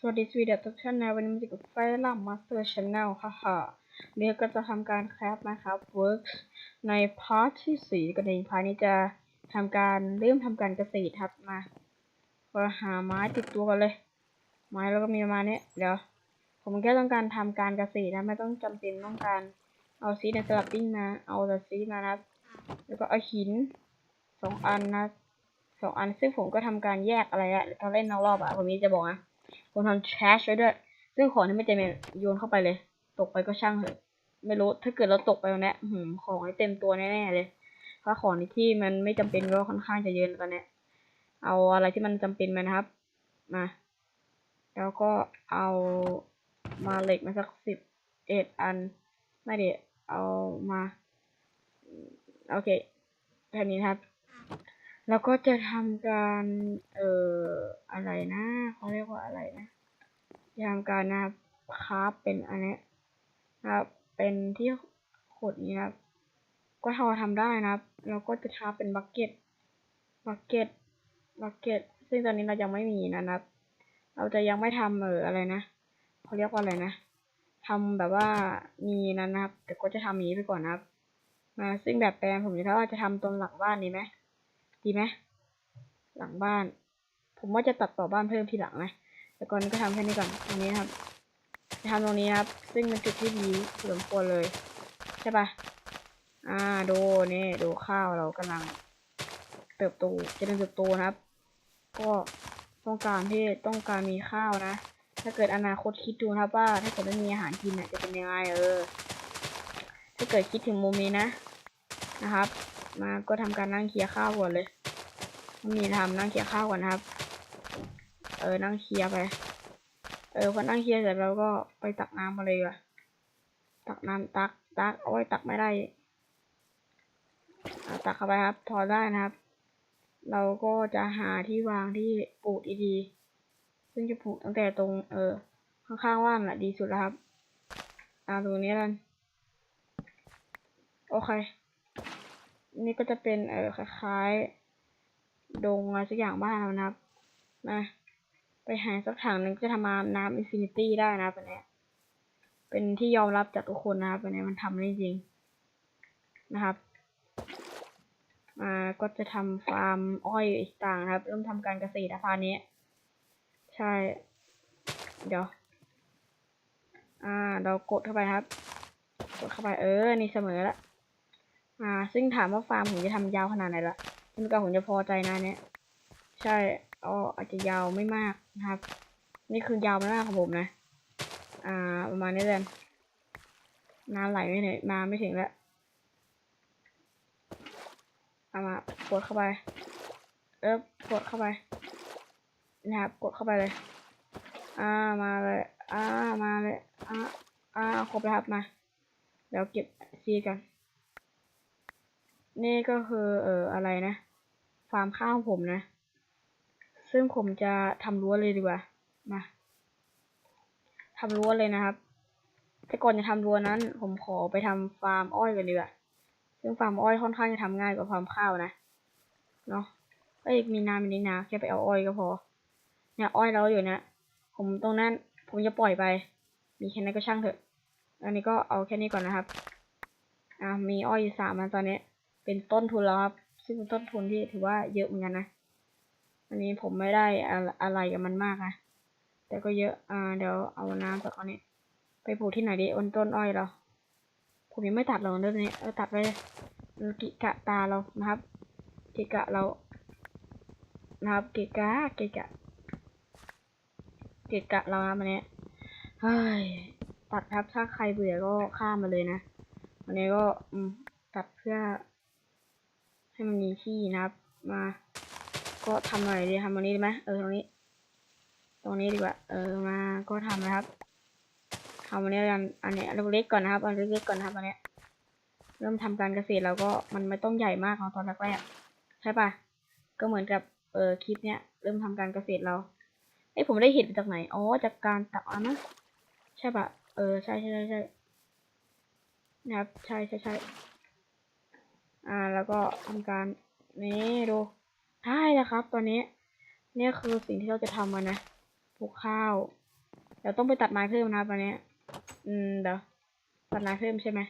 สวัสดีสวีเดทุกท่านนะวันนี้มาอยู่กับไฟลัมมาสเตอร์ชาแนลค่ะค่ะวันนี้ก็จะทำการแคปนะครับ Works ในพาร์ทที่สี่กันเองพาร์ทนี้จะทำการเริ่มทำการเกษตรครับมาก็หาไม้ติดตัวกันเลย ไม้แล้วก็มีประมาณนี้เดี๋ยวผมแค่ต้องการทำการเกษตรนะไม่ต้องจำเป็นต้องการเอาซีในสลับปิ้งมาเอาแต่ซีมานะแล้วก็เอาหินสองอันนะสองอันซึ่งผมก็ทำการแยกอะไรอะตอนเล่นนอกรอบอะผมนี้จะบอกนะ ผมทำแชชไว้ด้วย ซึ่งของที่ไม่จำเป็นโยนเข้าไปเลย ตกไปก็ช่างเถอะ ไม่รู้ ถ้าเกิดเราตกไปตรงเนี้ยหืมของให้เต็มตัวแน่ๆเลย เพราะของที่มันไม่จำเป็นก็ค่อนข้างจะเยอะตอนนี้เอาอะไรที่มันจำเป็นมานะครับ มา แล้วก็เอามาเหล็กมาสักสิบเอ็ดอัน ไม่เดี๋ยวเอามา โอเคแค่นี้ครับ แล้วก็จะทำการ เอ่อ อะไรนะเขาเรียกว่าอะไรนะทำการนะครับคาฟเป็นอันนี้นะครับ เป็นที่ขุดนี้นะครับ ก็ทอทำได้นะครับ แล้วก็จะทาเป็นบักเก็ต บักเก็ต บักเก็ต ซึ่งตอนนี้เรายังไม่มีนะครับ เราจะยังไม่ทำเอออะไรนะเขาเรียกว่าอะไรนะทำแบบว่ามีนั้นนะครับ แต่ก็จะทำอย่างนี้ไปก่อนนะครับ มาซึ่งแบบแปลนผมจะว่าจะทำตรงหลังบ้านนี้ไหม ดีไหมหลังบ้าน ผมว่าจะตัดต่อบ้านเพิ่มทีหลังนะแต่ก่อนก็ทำแค่นี้ก่อนตรงนี้ครับจะทำตรงนี้ครับ ซึ่งเป็นจุดที่ดีสมควรเลย ใช่ปะอ่าดูนี่ดูข้าวเรากำลังเติบโตจะเริญเติบโตนะครับ ก็ต้องการที่ต้องการมีข้าวนะ ถ้าเกิดอนาคตคิดดูนะครับว่า ถ้าเกิดไม่มีอาหารกินเนี่ยจะเป็นยังไงเออ ถ้าเกิดคิดถึงมุมนี้นะนะครับ มาก็ทำการนั่งเคลียร์ข้าวก่อนเลย ไม่มีทำนั่งเคลียร์ข้าวก่อนนะครับ เออ นั่งเคลียร์ไป เออ พอนั่งเคลียร์เสร็จเราก็ไปตักน้ำมาเลยอะ ตักน้ำตัก ตัก โอ้ย ตักไม่ได้ตักเข้าไปครับ พอได้นะครับ เราก็จะหาที่วางที่ปลูกดีๆ ซึ่งจะปลูกตั้งแต่ตรง เออ ข้างๆว่านแหละดีสุดแล้วครับ อ่าตรงนี้กัน โอเค นี่ก็จะเป็น เออ คล้ายๆ ดงอะไรสักอย่างบ้านเรานะครับมาไปหาสักถังหนึ่งจะทำมาน้ำอินฟินิตี้ได้นะครับอันเนี้ยเป็นที่ยอมรับจากทุกคนนะครับอันเนี้ยมันทำได้จริงนะครับมาก็จะทำฟาร์มอ้อยอีกต่างนะครับ เริ่มทำการเกษตรนะฟาร์มนี้ ใช่ เดี๋ยว อ่า เรากดเข้าไปครับ กดเข้าไปเออ นี่เสมอล้วอ่า ซึ่งถามว่าฟาร์มผมจะทำยาวขนาดไหนละ คุณกับผมจะพอใจนะเนี่ย ใช่อ๋ออาจจะยาวไม่มากนะครับ นี่คือยาวไม่มากของผมนะ อ่า ประมาณนี้เลยน้ำไหลไม่ถึงมาไม่ถึงแล้วเอามา กดเข้าไป เออกดเข้าไป นะครับ กดเข้าไปเลย อ่า มาเลย อ่า มาเลย อ่า อ่า ครบแล้วครับ มา เดี๋ยวเก็บซีกัน นี่ก็คือ เอ่อ อะไรนะ ฟาร์มข้าวผมนะ ซึ่งผมจะทำรั้วเลยดีกว่า มาทำรั้วเลยนะครับ แต่ก่อนจะทำรั้วนั้น ผมขอไปทำฟาร์มอ้อยกันดีกว่า ซึ่งฟาร์มอ้อยค่อนข้างจะทำง่ายกว่าฟาร์มข้าวนะ เนาะเอ้ยมีนามีนินาแค่ไปเอาอ้อยก็พอ เนี่ยอ้อยเราอยู่นี่ยผมตรงนั้นผมจะปล่อยไป มีแค่นั้นก็ช่างเถอะ อันนี้ก็เอาแค่นี้ก่อนนะครับ อ่ามีอ้อยอยู่สามอันตอนนี้ เป็นต้นทุนแล้วครับ ซึ่งเป็นต้นทุนที่ถือว่าเยอะเหมือนกันนะ อันนี้ผมไม่ได้อะไรกับมันมากนะ แต่ก็เยอะ อ่า เดี๋ยวเอาน้ำจากอันนี้ ไปปลูกที่ไหนดีอนต้นอ้อยเรา ผมยังไม่ตัดหรอกเรื่องนี้เออตัดไปกิกะตาเรานะครับกิกะเรา นะครับกิกะกิกะกิกะเรานะวันนี้เฮ้ยตัดครับถ้าใครเบื่อก็ข้ามมาเลยนะวันนี้ก็ตัดเพื่อ ให้มันมีที่นะครับ มา ก็ทำหน่อยดีทำตรงนี้ดีไหมเออตรงนี้ ตรงนี้ดีกว่า เออมาก็ทำนะครับทำวันนี้กันอันนี้เล็กๆก่อนนะครับ อันเล็กๆก่อนนะครับอันนี้เริ่มทำการเกษตรแล้วก็มันไม่ต้องใหญ่มากเอาตอนแรกๆใช่ปะก็เหมือนกับเออคลิปเนี้ยเริ่มทำการเกษตรเราไอ้ผมได้เห็นจากไหนอ๋อจากการตักอันนะใช่ปะเออใช่ใช่ใช่ใช่นะครับใช่ใช่ใช่ อ่า แล้วก็ทำการนี่ดูใช่แล้วครับ ตอนนี้เนี่ยคือสิ่งที่เราจะทำกันนะปลูกข้าวเดี๋ยวต้องไปตัดไม้เพิ่มนะครับวันนี้ อืมเดี๋ยวตัดไม้เพิ่มใช่ไหม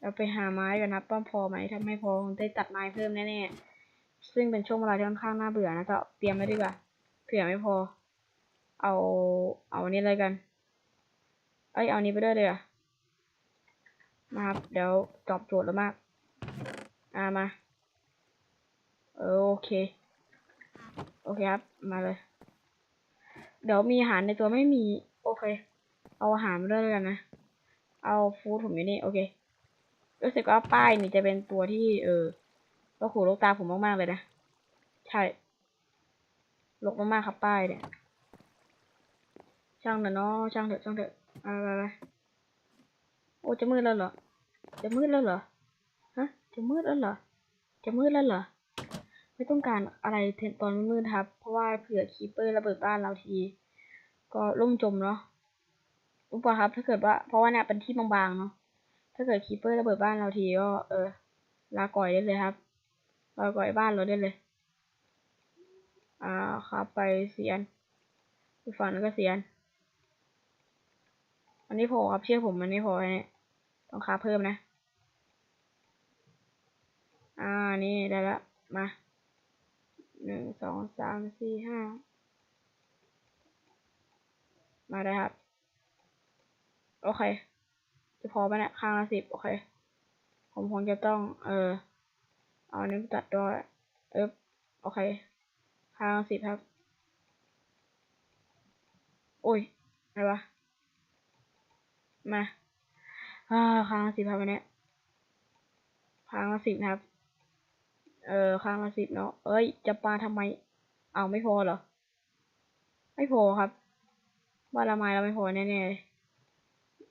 เราไปหาไม้กันนะครับว่าพอไหมถ้าไม่พอคงได้ตัดไม้เพิ่มแน่ๆซึ่งเป็นช่วงเวลาที่ค่อนข้างน่าเบื่อนะก็เตรียมไว้ดีกว่าเผื่อไม่พอ เอาเอาอันนี้เลยกัน เอ้ยเอานี้ไปด้วยเลยอะมาครับเดี๋ยวตอบโจทย์แล้วมาก อ่ามา เออโอเค โอเคครับ มาเลย เดี๋ยวมีอาหารในตัวไม่มี โอเค เอาอาหารมาด้วยเลยกันนะ เอาฟู้ดผมอยู่นี่ โอเค รู้สึกว่าป้ายนี่จะเป็นตัวที่ เออก็ขู่ลูกตาผมมากๆเลยนะ ใช่ลกมากๆครับป้ายเนี่ย ช่างเถอะเนาะช่างเถอะช่างเถอะอาไปไปโอ้จะมืดแล้วเหรอ จะมืดแล้วเหรอ จะมืดแล้วเหรอ จะมืดแล้วเหรอ ไม่ต้องการอะไรตอนมืดครับ เพราะว่าเผื่อคีเปอร์ระเบิดบ้านเราที ก็ล่มจมเนาะรู้ป่ะครับ ถ้าเกิดว่า เพราะว่าเนี่ยเป็นที่บางๆเนาะ ถ้าเกิดคีเปอร์ระเบิดบ้านเราทีก็เออ ลาก่อยได้เลยครับ ลาก่อยบ้านเราได้เลย อ่าครับไปเสียนอีกฝั่งนึงก็เสียน อันนี้พอครับเชื่อผมมันไม่พอเนี่ยต้องคาเพิ่มนะ อ่า นี่ได้ละ มา หนึ่ง สอง สาม สี่ ห้า มาได้ครับ โอเค จะพอไหมเนี่ยข้างละสิบ โอเค ผมคงจะต้อง เออ เอาอันนี้ไปตัดด้วย เออโอเค ข้างละสิบครับ โอ้ย อะไรวะ มา อ่า ข้างละสิบครับวันนี้ข้างละสิบนะครับ เออข้างละสิบเนาะ เอ้ย จะปลาทำไม เอาไม่พอเหรอ ไม่พอครับบ้านละไม้เราไม่พอแน่ๆเลย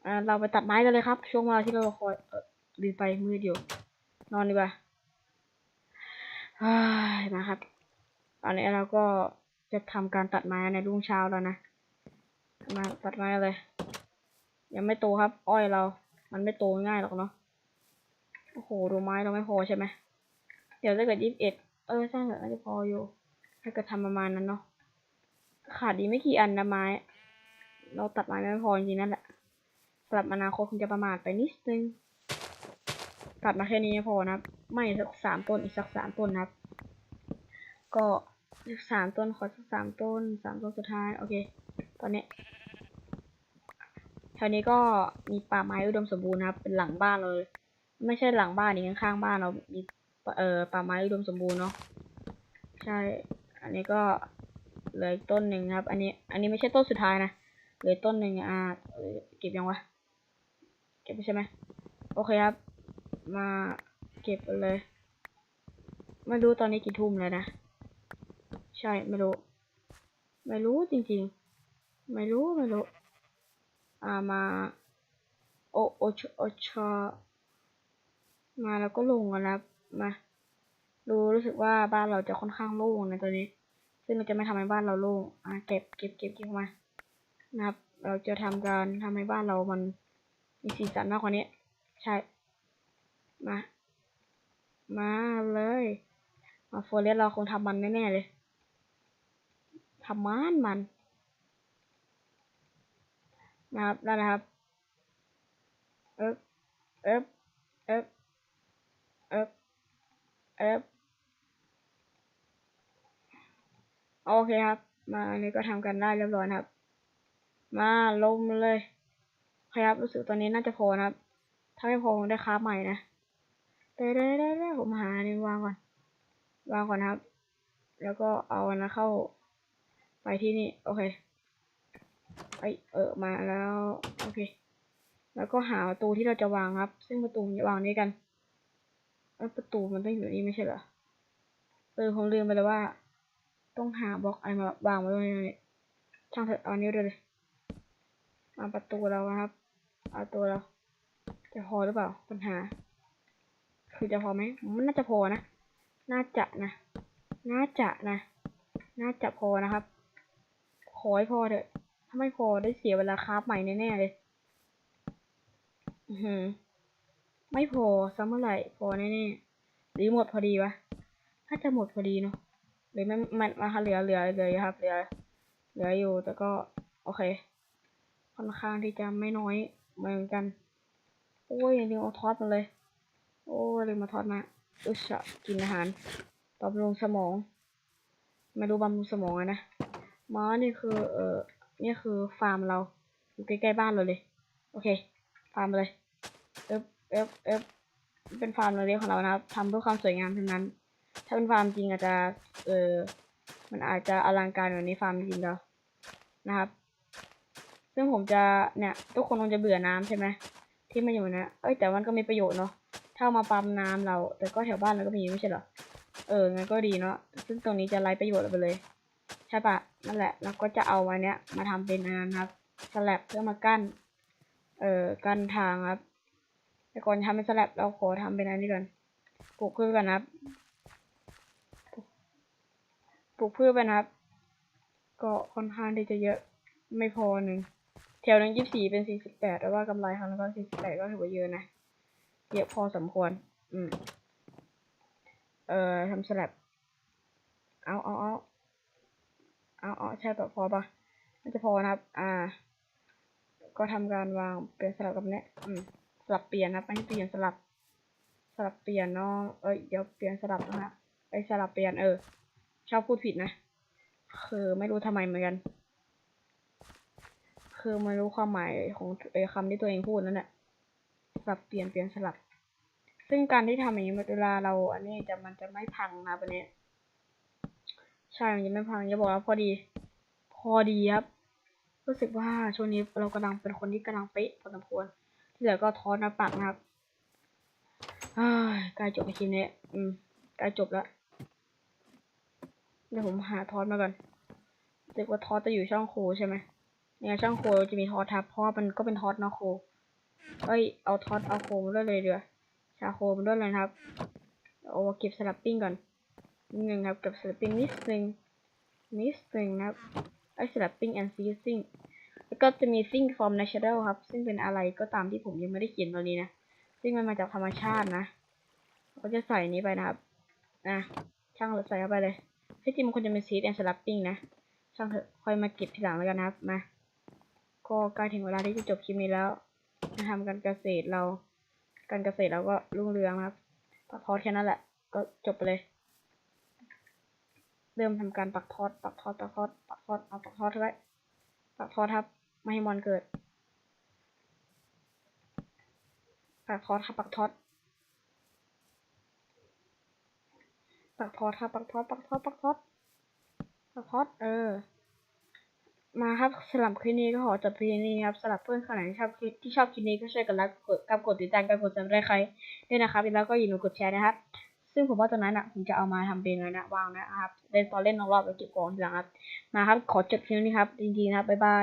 อ่าเราไปตัดไม้กันเลยครับ ช่วงเวลาที่เราคอยเออลืมไปมืดอยู่ นอนดีกว่าฮ้ยมาครับ ตอนนี้เราก็จะทำการตัดไม้ในรุ่งเช้าแล้วนะ มาตัดไม้เลย ยังไม่โตครับ อ้อยเรา มันไม่โตง่ายหรอกเนาะ โอ้โหดูไม้เราไม่พอใช่ไหม เดี๋ยวถ้าเกิดยี่สิบเอ็ดเออช่างเหรอน่าจะพออยู่ ถ้าเกิดทำประมาณนั้นเนาะขาดดีไม่กี่อันนะไม้ เราตัดไม้ไม่พอจริงนั่นแหละสำหรับอนาคตคงจะประมาทไปนิดนึงตัดมาแค่นี้พอนะครับไม่สักสามต้นอีกสักสามต้นนะครับ ก็อีกสามต้นขอสักสามต้นสามต้นสุดท้ายโอเคตอนนี้แถวนี้ก็มีป่าไม้อุดมสมบูรณ์นะครับเป็นหลังบ้านเลย ไม่ใช่หลังบ้านนี่ข้างๆบ้านเรามี เอ่อป่าไม้อุดมสมบูรณ์เนาะใช่ อันนี้ก็เหลืออีกต้นหนึ่งครับ อันนี้ อันนี้ไม่ใช่ต้นสุดท้ายนะ เหลือต้นหนึ่งอ่าเก็บยังวะ เก็บไปใช่ไหมโอเคครับ มาเก็บเลย ไม่รู้ตอนนี้กี่ทุ่มแล้วนะ ใช่ ไม่รู้ ไม่รู้จริงๆ ไม่รู้ไม่รู้ อ่ามา โอโอชโอชมาแล้วก็ลงกันนะครับ มาดูรู้สึกว่าบ้านเราจะค่อนข้างโล่งในตัวนี้ ซึ่งเราจะไม่ทำให้บ้านเราโล่งอ่าเก็บเก็บเก็บเก็บมานะครับ เราจะทำการทำให้บ้านเรามันมีสีสันมากกว่านี้ ใช่ มา มาเลยมาโฟเรสเราคงทำมันแน่ๆเลยทำมันมันนะครับได้แล้วครับเอ๊บเอ๊บเอ๊บเอ๊บ เอ๊บโอเคครับ มาอันนี้ก็ทำกันได้เรียบร้อยครับ มาลงมเลยครับรู้สึกตอนนี้น่าจะพอนะครับ ถ้าไม่พอได้ค้าใหม่นะได้ได้ได้ได้ผมหาอันนี้วางก่อน วางก่อนครับ แล้วก็เอาอันนะเข้าไปที่นี่ โอเคไอเออมาแล้ว โอเค แล้วก็หาประตูที่เราจะวางครับ ซึ่งประตูจะวางนี้กัน ประตูมันต้องอยู่นี่ไม่ใช่เหรอ เออผมลืมไปเลยว่า ต้องหาบล็อกอะไรมาวางไว้ตรงนี้ช่างเถอะเอานิ้วเลยมาประตูเราครับ เอาตัวเรา จะพอหรือเปล่าปัญหา คือจะพอไหมมันน่าจะพอนะ น่าจะนะ น่าจะนะ น่าจะพอนะครับ ขอให้พอเถอะ ถ้าไม่พอได้เสียเวลาคราฟใหม่แน่ๆเลย อือหือ ไม่พอซ้ำเมื่อไหร่พอแน่ๆหรือหมดพอดีวะถ้าจะหมดพอดีเนาะหรือมันมันมาเหลือเหลือเหลือครับเหลือเหลืออยู่แต่ก็โอเคค่อนข้างที่จะไม่น้อยเหมือนกัน โอ้ยลืมเอาทอดมาเลย โอ้ยลืมมาทอดมาอุชะกินอาหารบำรุงสมองม่รู้บำรุงสมองนะม้านี่คือเออนี่คือฟาร์มเราอยู่ใกล้ๆบ้านเราเลย โอเค ฟาร์มเลยเอ๊บ เอ๊บเอ๊บเป็นฟาร์มเราเรียกของเรานะครับทำเพื่อความสวยงามเทั้งนั้น ถ้าเป็นฟาร์มจริงอาจจะเออมันอาจจะอลังการกว่านี้ฟาร์มจริงแล้วนะครับ ซึ่งผมจะเนี่ยทุกคนคงจะเบื่อน้ำใช่ไหมที่มาอยู่นะเอ้ยแต่มันก็มีประโยชน์เนาะถ้ามาปั๊มน้ำเรา แต่ก็แถวบ้านเราก็มีไม่ใช่เหรอเอองั้นก็ดีเนาะซึ่งตรงนี้จะไร้ประโยชน์ไปเลยใช่ปะนั่นแหละแล้วก็จะเอาอันเนี้ยมาทำเป็นอันนั้นครับสแลบเพื่อมากั้นเอ่อกั้นทางครับ แต่ก่อนทำเป็นสแลบเราขอทำเป็นอันนี้ก่อนปลูกพืชก่อนนะครับปลูกพืชไปนะครับ ก็ค่อนข้างที่จะเยอะไม่พอหนึ่งแถวนั้นยี่สี่เป็นสี่สิบแปดแต่ว่ากำไรครั้งละก็สี่สิบแปดก็ถือว่าเยอะนะ เยอะพอสมควร อืม เอ่อทำสลับเอาเอาเอาเอาเอาใช่ปะพอปะน่าจะพอนะครับ อ่า ก็ทำการวางเป็นสลับกับเนี้ยอืม สลับเปลี่ยนนะไม่เปลี่ยนสลับ สลับเปลี่ยนเนาะเอ้ยเดี๋ยวเปลี่ยนสลับนะไอสลับเปลี่ยนเออ ชอบพูดผิดนะคือไม่รู้ทำไมเหมือนกันคือไม่รู้ความหมายของไอ้คำที่ตัวเองพูดนั่นแหละสลับเปลี่ยนเปลี่ยนสลับ ซึ่งการที่ทำอย่างนี้เวลาเรา อันนี้จะมันจะไม่พังนะวันนี้ใช่มันจะไม่พังจะบอกว่าพอดี พอดีครับรู้สึกว่าช่วงนี้เรากำลังเป็นคนที่กำลังเป๊ะพอสมควร ที่เหลือก็ทอดหน้าปักนะครับอ้ายใกล้จบในคลิปนี้อืมใกล้จบแล้วเดี๋ยวผมหาทอดมาก่อนเรียกว่าทอดจะอยู่ช่องโคใช่ไหมเนี่ยช่องโคจะมีทอดทับเพราะว่ามันก็เป็นทอดเนาะโคเอ้ยเอาทอดเอาโคมาด้วยเลยเดี๋ยวชาโคมาด้วยเลยครับเอาเก็บสลับปิ้งก่อนนิดนึงครับเก็บสลับปิ้งนิดนึงนิดนึงนะครับไอ้สลับปิ้ง and seasoning แล้วก็จะมี think from natural ครับ ซึ่งเป็นอะไรก็ตามที่ผมยังไม่ได้เขียนตอนนี้นะ ซึ่งมันมาจากธรรมชาตินะเราจะใส่นี้ไปนะครับนะช่างเราใส่เข้าไปเลยที่จริงมันควรจะเป็น seed and slapping นะ ช่างเถอะค่อยมาเก็บทีหลังแล้วกันนะครับ มา ก็ใกล้ถึงเวลาที่จะจบคลิปนี้แล้วมาทำการเกษตรเรา การเกษตรเราก็รุ่งเรืองครับปักทอดแค่นั้นแหละ ก็จบไปเลย เริ่มทำการปักทอด ปักทอด ปักทอด ปักทอด เอาปักทอดไว้ ปักทอดครับ ไม่ให้มอนเกิดปักทอดครับปักทอดปักทอดครับปักทอดปักทอดปักทอดปักทอดเออ มาครับสำหรับคลิปนี้ก็ขอจบเพียงนี้ครับสำหรับเพื่อนคนไหนที่ชอบคลิปที่ชอบคลิปนี้ก็ช่วยกันไลค์กดกับกดติดตามกันกดซับสไครต์ใครด้วยนะครับแล้วก็อย่าลืมกดแชร์นะครับซึ่งผมว่าตรงนั้นอะผมจะเอามาทำเป็นอะไรนะวางนะครับเล่นตอนเล่นนอกรอบแล้วเก็บกองทีหลังครับมาครับขอจบคลิปนี้ครับจริงๆนะครับบ๊ายบาย